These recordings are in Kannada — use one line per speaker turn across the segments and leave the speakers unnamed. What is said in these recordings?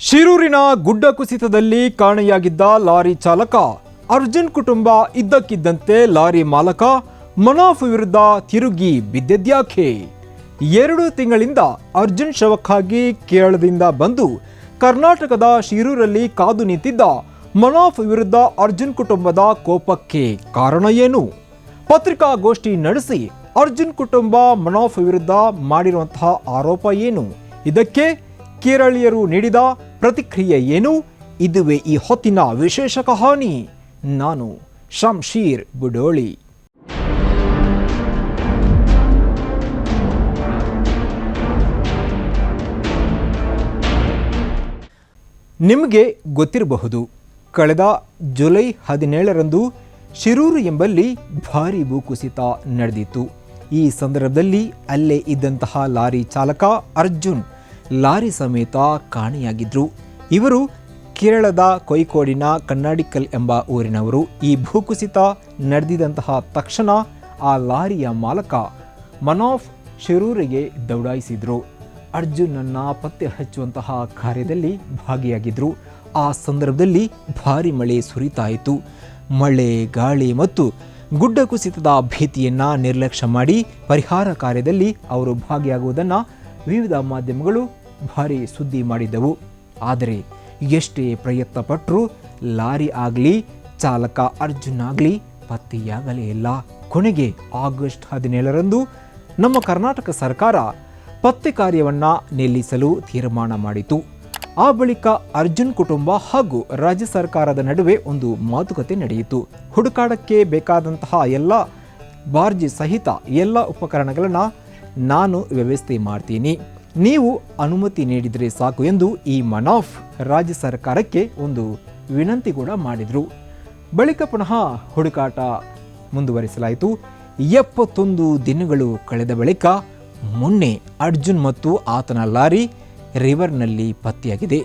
ಶಿರೂರಿನ ಗುಡ್ಡ ಕುಸಿತದಲ್ಲಿ ಕಾಣೆಯಾಗಿದ್ದ ಲಾರಿ ಚಾಲಕ ಅರ್ಜುನ್ ಕುಟುಂಬ ಇದ್ದಕ್ಕಿದ್ದಂತೆ ಲಾರಿ ಮಾಲಕ ಮನಾಫ್ ವಿರುದ್ಧ ತಿರುಗಿ ಬಿದ್ದೆದ್ಯಾಕೆ? ಎರಡು ತಿಂಗಳಿಂದ ಅರ್ಜುನ್ ಶವಕ್ಕಾಗಿ ಕೇರಳದಿಂದ ಬಂದು ಕರ್ನಾಟಕದ ಶಿರೂರಲ್ಲಿ ಕಾದು ನಿಂತಿದ್ದ ಮನಾಫ್ ವಿರುದ್ಧ ಅರ್ಜುನ್ ಕುಟುಂಬದ ಕೋಪಕ್ಕೆ ಕಾರಣ ಏನು? ಪತ್ರಿಕಾಗೋಷ್ಠಿ ನಡೆಸಿ ಅರ್ಜುನ್ ಕುಟುಂಬ ಮನಾಫ್ ವಿರುದ್ಧ ಮಾಡಿರುವಂತಹ ಆರೋಪ ಏನು? ಇದಕ್ಕೆ ಕೇರಳೀಯರು ನೀಡಿದ ಪ್ರತಿಕ್ರಿಯೆ ಏನು? ಇದುವೇ ಈ ಹೊತ್ತಿನ ವಿಶೇಷ ಕಹಾನಿ. ನಾನು ಶಂಶೀರ್ ಬುಡೋಳಿ. ನಿಮಗೆ ಗೊತ್ತಿರಬಹುದು, ಕಳೆದ ಜುಲೈ ಹದಿನೇಳರಂದು ಶಿರೂರು ಎಂಬಲ್ಲಿ ಭಾರಿ ಭೂಕುಸಿತ ನಡೆದಿತ್ತು. ಈ ಸಂದರ್ಭದಲ್ಲಿ ಅಲ್ಲೇ ಇದ್ದಂತಹ ಲಾರಿ ಚಾಲಕ ಅರ್ಜುನ್ ಲಾರಿ ಸಮೇತ ಕಾಣೆಯಾಗಿದ್ರು. ಇವರು ಕೇರಳದ ಕೊಯ್ಕೋಡಿನ ಕನ್ನಡಿಕಲ್ ಎಂಬ ಊರಿನವರು. ಈ ಭೂಕುಸಿತ ನಡೆದಿದಂತಹ ತಕ್ಷಣ ಆ ಲಾರಿಯ ಮಾಲಕ ಮನೋಫ್ ಶಿರೂರಿಗೆ ದೌಡಾಯಿಸಿದ್ರು. ಅರ್ಜುನನ್ನ ಪತ್ತೆ ಹಚ್ಚುವಂತಹ ಕಾರ್ಯದಲ್ಲಿ ಭಾಗಿಯಾಗಿದ್ರು. ಆ ಸಂದರ್ಭದಲ್ಲಿ ಭಾರಿ ಮಳೆ ಸುರಿತಾಯಿತು. ಮಳೆ, ಗಾಳಿ ಮತ್ತು ಗುಡ್ಡ ಕುಸಿತದ ಭೀತಿಯನ್ನು ನಿರ್ಲಕ್ಷ್ಯ ಮಾಡಿ ಪರಿಹಾರ ಕಾರ್ಯದಲ್ಲಿ ಅವರು ಭಾಗಿಯಾಗುವುದನ್ನು ವಿವಿಧ ಮಾಧ್ಯಮಗಳು ಭಾರಿ ಸುದ್ದಿ ಮಾಡಿದ್ದವು ಆದರೆ ಎಷ್ಟೇ ಪ್ರಯತ್ನ ಪಟ್ಟರೂ ಲಾರಿ ಆಗಲಿ, ಚಾಲಕ ಅರ್ಜುನ್ ಆಗಲಿ ಪತ್ತೆಯಾಗಲೇ ಇಲ್ಲ. ಕೊನೆಗೆ ಆಗಸ್ಟ್ ಹದಿನೇಳರಂದು ನಮ್ಮ ಕರ್ನಾಟಕ ಸರ್ಕಾರ ಪತ್ತೆ ಕಾರ್ಯವನ್ನು ನಿಲ್ಲಿಸಲು ತೀರ್ಮಾನ ಮಾಡಿತು. ಆ ಬಳಿಕ ಅರ್ಜುನ್ ಕುಟುಂಬ ಹಾಗೂ ರಾಜ್ಯ ಸರ್ಕಾರದ ನಡುವೆ ಒಂದು ಮಾತುಕತೆ ನಡೆಯಿತು. ಹುಡುಕಾಡಕ್ಕೆ ಬೇಕಾದಂತಹ ಎಲ್ಲ ಬಾರ್ಜಿ ಸಹಿತ ಎಲ್ಲ ಉಪಕರಣಗಳನ್ನು ನಾನು ವ್ಯವಸ್ಥೆ ಮಾಡ್ತೀನಿ. ನೀವು ಅನುಮತಿ ನೀಡಿದರೆ ಸಾಕು ಎಂದು ಈ ಮನಾಫ್ ರಾಜ್ಯ ಸರ್ಕಾರಕ್ಕೆ ಒಂದು ವಿನಂತಿ ಕೂಡ ಮಾಡಿದರು. ಬಳಿಕ ಪುನಃ ಹುಡುಕಾಟ ಮುಂದುವರಿಸಲಾಯಿತು. ಎಪ್ಪತ್ತೊಂದು ದಿನಗಳು ಕಳೆದ ಬಳಿಕ ಮೊನ್ನೆ ಅರ್ಜುನ್ ಮತ್ತು ಆತನ ಲಾರಿ ರಿವರ್ನಲ್ಲಿ ಪತ್ತೆಯಾಗಿದೆ.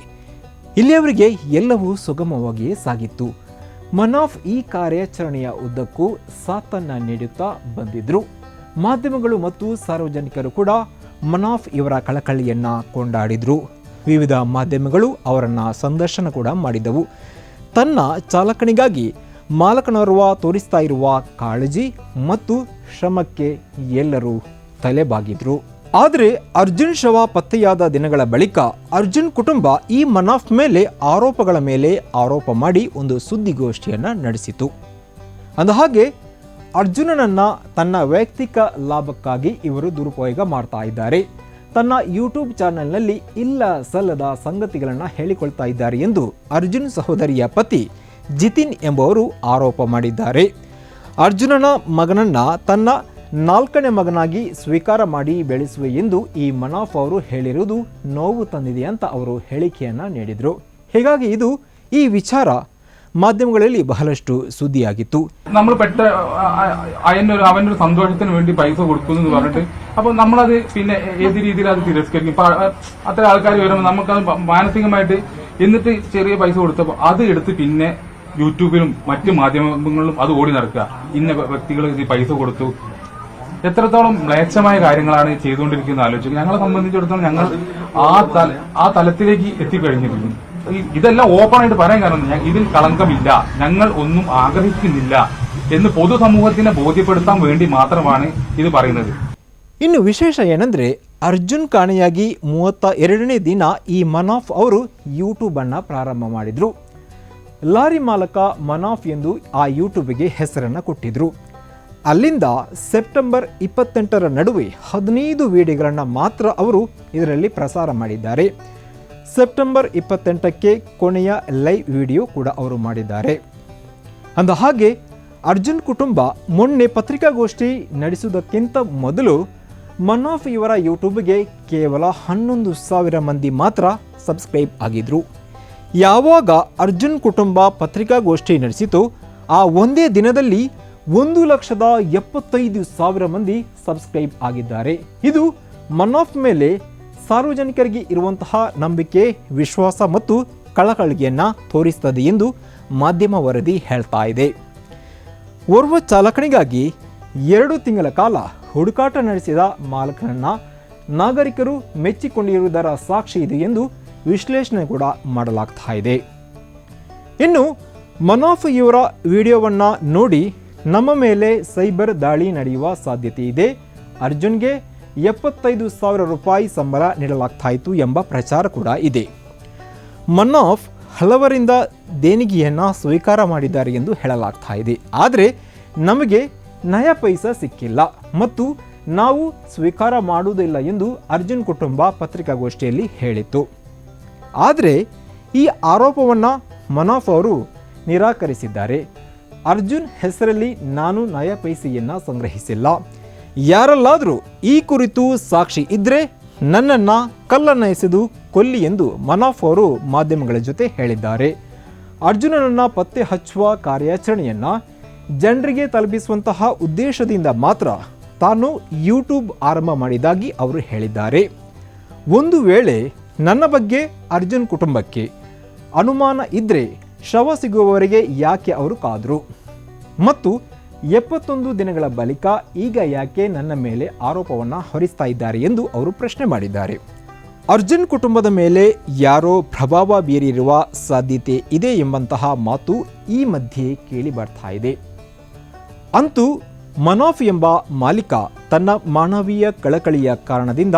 ಇಲ್ಲಿಯವರಿಗೆ ಎಲ್ಲವೂ ಸುಗಮವಾಗಿಯೇ ಸಾಗಿತ್ತು. ಮನಾಫ್ ಈ ಕಾರ್ಯಾಚರಣೆಯ ಉದ್ದಕ್ಕೂ ಸಾಥನ್ನ ನೀಡುತ್ತಾ ಬಂದಿದ್ರು. ಮಾಧ್ಯಮಗಳು ಮತ್ತು ಸಾರ್ವಜನಿಕರು ಕೂಡ ಮನಾಫ್ ಇವರ ಕಳಕಳಿಯನ್ನು ಕೊಂಡಾಡಿದರು. ವಿವಿಧ ಮಾಧ್ಯಮಗಳು ಅವರನ್ನು ಸಂದರ್ಶನ ಕೂಡ ಮಾಡಿದವು. ತನ್ನ ಚಾಲಕನಿಗಾಗಿ ಮಾಲಕನೋರ್ವ ತೋರಿಸ್ತಾ ಇರುವ ಕಾಳಜಿ ಮತ್ತು ಶ್ರಮಕ್ಕೆ ಎಲ್ಲರೂ ತಲೆಬಾಗಿದ್ರು. ಆದರೆ ಅರ್ಜುನ್ ಶವ ಪತ್ತೆಯಾದ ದಿನಗಳ ಬಳಿಕ ಅರ್ಜುನ್ ಕುಟುಂಬ ಈ ಮನಾಫ್ ಮೇಲೆ ಆರೋಪಗಳ ಮೇಲೆ ಆರೋಪ ಮಾಡಿ ಒಂದು ಸುದ್ದಿಗೋಷ್ಠಿಯನ್ನು ನಡೆಸಿತು. ಅಂದಹಾಗೆ ಅರ್ಜುನನನ್ನ ತನ್ನ ವೈಯಕ್ತಿಕ ಲಾಭಕ್ಕಾಗಿ ಇವರು ದುರುಪಯೋಗ ಮಾಡ್ತಾ ಇದ್ದಾರೆ. ತನ್ನ ಯೂಟ್ಯೂಬ್ ಚಾನೆಲ್ನಲ್ಲಿ ಇಲ್ಲ ಸಲ್ಲದ ಸಂಗತಿಗಳನ್ನು ಹೇಳಿಕೊಳ್ತಾ ಇದ್ದಾರೆ ಎಂದು ಅರ್ಜುನ್ ಸಹೋದರಿಯ ಪತಿ ಜಿತಿನ್ ಎಂಬುವರು ಆರೋಪ ಮಾಡಿದ್ದಾರೆ. ಅರ್ಜುನನ ಮಗನನ್ನ ತನ್ನ ನಾಲ್ಕನೇ ಮಗನಾಗಿ ಸ್ವೀಕಾರ ಮಾಡಿ ಬೆಳೆಸುವೆ ಎಂದು ಈ ಮನಾಫ್ ಅವರು ಹೇಳಿರುವುದು ನೋವು ತಂದಿದೆ ಅಂತ ಅವರು ಹೇಳಿಕೆಯನ್ನು ನೀಡಿದರು. ಹೀಗಾಗಿ ಇದು ಈ ವಿಚಾರ മാധ്യമങ്ങളിൽ ബഹളഷ്ടു ಸುದ್ದಿಯಾಗಿತ್ತು
നമ്മൾ പെട്ട അതിനൊരു അവന്റെ ഒരു സന്തോഷത്തിന് വേണ്ടി പൈസ കൊടുക്കുന്നു എന്ന് പറഞ്ഞിട്ട് അപ്പൊ നമ്മളത് പിന്നെ ഏത് രീതിയിൽ അത് തിരസ്കരിക്കും. അത്ര ആൾക്കാർ വരുമ്പോൾ നമുക്കത് മാനസികമായിട്ട് എന്നിട്ട് ചെറിയ പൈസ കൊടുത്തപ്പോൾ അത് എടുത്ത് പിന്നെ യൂട്യൂബിലും മറ്റ് മാധ്യമങ്ങളിലും അത് ഓടി നടക്കുക. ഇന്ന വ്യക്തികൾ പൈസ കൊടുത്തു. എത്രത്തോളം മ്ലേച്ഛമായ കാര്യങ്ങളാണ് ചെയ്തുകൊണ്ടിരിക്കുന്നത് ആലോചിക്കുക. ഞങ്ങളെ സംബന്ധിച്ചിടത്തോളം ഞങ്ങൾ ആ ആ തലത്തിലേക്ക് എത്തിക്കഴിഞ്ഞിരിക്കുന്നു. ഇതെല്ലാം ഓപ്പൺ ആയിട്ട് പറയാൻ കാരണം ഞ- ഇതിൽ കളങ്കമില്ല ഞങ്ങൾ ഒന്നും ആഗ്രഹിക്കുന്നില്ല എന്ന് പൊതുസമൂഹത്തിനെ ബോധ്യപ്പെടുത്താൻ വേണ്ടി മാത്രമാണ് ഇത് പറയുന്നത്
ಇನ್ನು ವಿಶೇಷ ಏನಂದ್ರೆ ಅರ್ಜುನ್ ಕಾಣೆಯಾಗಿ ಮೂವತ್ತ ಎರಡನೇ ದಿನ ಈ ಮನಾಫ್ ಅವರು ಯೂಟ್ಯೂಬ್ ಅನ್ನ ಪ್ರಾರಂಭ ಮಾಡಿದ್ರು ಲಾರಿ ಮಾಲಕ ಮನಾಫ್ ಎಂದು ಆ ಯೂಟ್ಯೂಬ್ಗೆ ಹೆಸರನ್ನ ಕೊಟ್ಟಿದ್ರು ಅಲ್ಲಿಂದ ಸೆಪ್ಟೆಂಬರ್ ಇಪ್ಪತ್ತೆಂಟರ ನಡುವೆ ಹದಿನೈದು ವಿಡಿಯೋಗಳನ್ನು ಮಾತ್ರ ಅವರು ಇದರಲ್ಲಿ ಪ್ರಸಾರ ಮಾಡಿದ್ದಾರೆ ಸೆಪ್ಟೆಂಬರ್ ಇಪ್ಪತ್ತೆಂಟಕ್ಕೆ ಕೊನೆಯ ಲೈವ್ ವಿಡಿಯೋ ಕೂಡ ಅವರು ಮಾಡಿದ್ದಾರೆ. ಅಂದ ಹಾಗೆ, ಅರ್ಜುನ್ ಕುಟುಂಬ ಮೊನ್ನೆ ಪತ್ರಿಕಾಗೋಷ್ಠಿ ನಡೆಸುವುದಕ್ಕಿಂತ ಮೊದಲು ಮನೋಫ್ ಇವರ ಯೂಟ್ಯೂಬ್ಗೆ ಕೇವಲ ಹನ್ನೊಂದು ಸಾವಿರ ಮಂದಿ ಮಾತ್ರ ಸಬ್ಸ್ಕ್ರೈಬ್ ಆಗಿದ್ರು. ಯಾವಾಗ ಅರ್ಜುನ್ ಕುಟುಂಬ ಪತ್ರಿಕಾಗೋಷ್ಠಿ ನಡೆಸಿತು, ಆ ಒಂದೇ ದಿನದಲ್ಲಿ ಒಂದು ಲಕ್ಷದ ಎಪ್ಪತ್ತೈದು ಸಾವಿರ ಮಂದಿ ಸಬ್ಸ್ಕ್ರೈಬ್ ಆಗಿದ್ದಾರೆ. ಇದು ಮನೋಫ್ ಮೇಲೆ ಸಾರ್ವಜನಿಕರಿಗೆ ಇರುವಂತಹ ನಂಬಿಕೆ, ವಿಶ್ವಾಸ ಮತ್ತು ಕಳಕಳಿಗೆಯನ್ನ ತೋರಿಸ್ತದೆ ಎಂದು ಮಾಧ್ಯಮ ವರದಿ ಹೇಳ್ತಾ ಇದೆ. ಓರ್ವ ಚಾಲಕನಿಗಾಗಿ ಎರಡು ತಿಂಗಳ ಕಾಲ ಹುಡುಕಾಟ ನಡೆಸಿದ ಮಾಲಕನನ್ನ ನಾಗರಿಕರು ಮೆಚ್ಚಿಕೊಂಡಿರುವುದರ ಸಾಕ್ಷಿ ಇದೆ ಎಂದು ವಿಶ್ಲೇಷಣೆ ಕೂಡ ಮಾಡಲಾಗ್ತಾ ಇದೆ. ಇನ್ನು ಮನಾಫ್ ಇವರ ವಿಡಿಯೋವನ್ನು ನೋಡಿ ನಮ್ಮ ಮೇಲೆ ಸೈಬರ್ ದಾಳಿ ನಡೆಯುವ ಸಾಧ್ಯತೆ ಇದೆ. ಅರ್ಜುನ್ಗೆ ಎಪ್ಪತ್ತೈದು ಸಾವಿರ ರೂಪಾಯಿ ಸಂಬಳ ನೀಡಲಾಗ್ತಾಯಿತು ಎಂಬ ಪ್ರಚಾರ ಕೂಡ ಇದೆ. ಮನ್ನಾಫ್ ಹಲವರಿಂದ ದೇಣಿಗೆಯನ್ನು ಸ್ವೀಕಾರ ಮಾಡಿದ್ದಾರೆ ಎಂದು ಹೇಳಲಾಗ್ತಾ ಇದೆ ಆದರೆ ನಮಗೆ ನಯ ಪೈಸ ಸಿಕ್ಕಿಲ್ಲ ಮತ್ತು ನಾವು ಸ್ವೀಕಾರ ಮಾಡುವುದಿಲ್ಲ ಎಂದು ಅರ್ಜುನ್ ಕುಟುಂಬ ಪತ್ರಿಕಾಗೋಷ್ಠಿಯಲ್ಲಿ ಹೇಳಿತ್ತು. ಆದರೆ ಈ ಆರೋಪವನ್ನು ಮನಾಫ್ ಅವರು ನಿರಾಕರಿಸಿದ್ದಾರೆ. ಅರ್ಜುನ್ ಹೆಸರಲ್ಲಿ ನಾನು ನಯ ಪೈಸೆಯನ್ನು ಸಂಗ್ರಹಿಸಿಲ್ಲ. ಯಾರಲ್ಲಾದರೂ ಈ ಕುರಿತು ಸಾಕ್ಷಿ ಇದ್ರೆ ನನ್ನನ್ನು ಕಲ್ಲನ್ನು ಎಸೆದು ಕೊಲ್ಲಿ ಎಂದು ಮನಾಫ್ ಅವರು ಮಾಧ್ಯಮಗಳ ಜೊತೆ ಹೇಳಿದ್ದಾರೆ. ಅರ್ಜುನನನ್ನು ಪತ್ತೆ ಹಚ್ಚುವ ಕಾರ್ಯಾಚರಣೆಯನ್ನು ಜನರಿಗೆ ತಲುಪಿಸುವಂತಹ ಉದ್ದೇಶದಿಂದ ಮಾತ್ರ ತಾನು ಯೂಟ್ಯೂಬ್ ಆರಂಭ ಮಾಡಿದಾಗಿ ಅವರು ಹೇಳಿದ್ದಾರೆ. ಒಂದು ವೇಳೆ ನನ್ನ ಬಗ್ಗೆ ಅರ್ಜುನ್ ಕುಟುಂಬಕ್ಕೆ ಅನುಮಾನ ಇದ್ರೆ ಶವ ಸಿಗುವವರೆಗೆ ಯಾಕೆ ಅವರು ಕಾದರು? ಮತ್ತು ಎಪ್ಪತ್ತೊಂದು ದಿನಗಳ ಬಳಿಕ ಈಗ ಯಾಕೆ ನನ್ನ ಮೇಲೆ ಆರೋಪವನ್ನು ಹೊರಿಸ್ತಾ ಇದ್ದಾರೆ ಎಂದು ಅವರು ಪ್ರಶ್ನೆ ಮಾಡಿದ್ದಾರೆ. ಅರ್ಜುನ್ ಕುಟುಂಬದ ಮೇಲೆ ಯಾರೋ ಪ್ರಭಾವ ಬೀರಿರುವ ಸಾಧ್ಯತೆ ಇದೆ ಎಂಬಂತಹ ಮಾತು ಈ ಮಧ್ಯೆ ಕೇಳಿ ಬರ್ತಾ ಇದೆ. ಅಂತೂ ಮನೋಫ್ ಎಂಬ ಮಾಲೀಕ ತನ್ನ ಮಾನವೀಯ ಕಳಕಳಿಯ ಕಾರಣದಿಂದ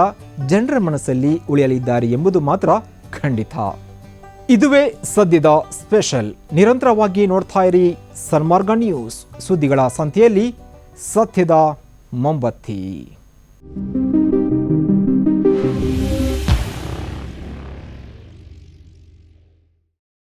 ಜನರ ಮನಸ್ಸಲ್ಲಿ ಉಳಿಯಲಿದ್ದಾರೆ ಎಂಬುದು ಮಾತ್ರ ಖಂಡಿತ. ಇದುವೇ ಸದ್ಯದ ಸ್ಪೆಷಲ್. ನಿರಂತರವಾಗಿ ನೋಡ್ತಾ ಇರಿ ಸನ್ಮಾರ್ಗ ನ್ಯೂಸ್ ಸುದ್ದಿಗಳ ಸಂತೆಯಲ್ಲಿ ಸತ್ಯದ ಮೊಂಬತ್ತಿ.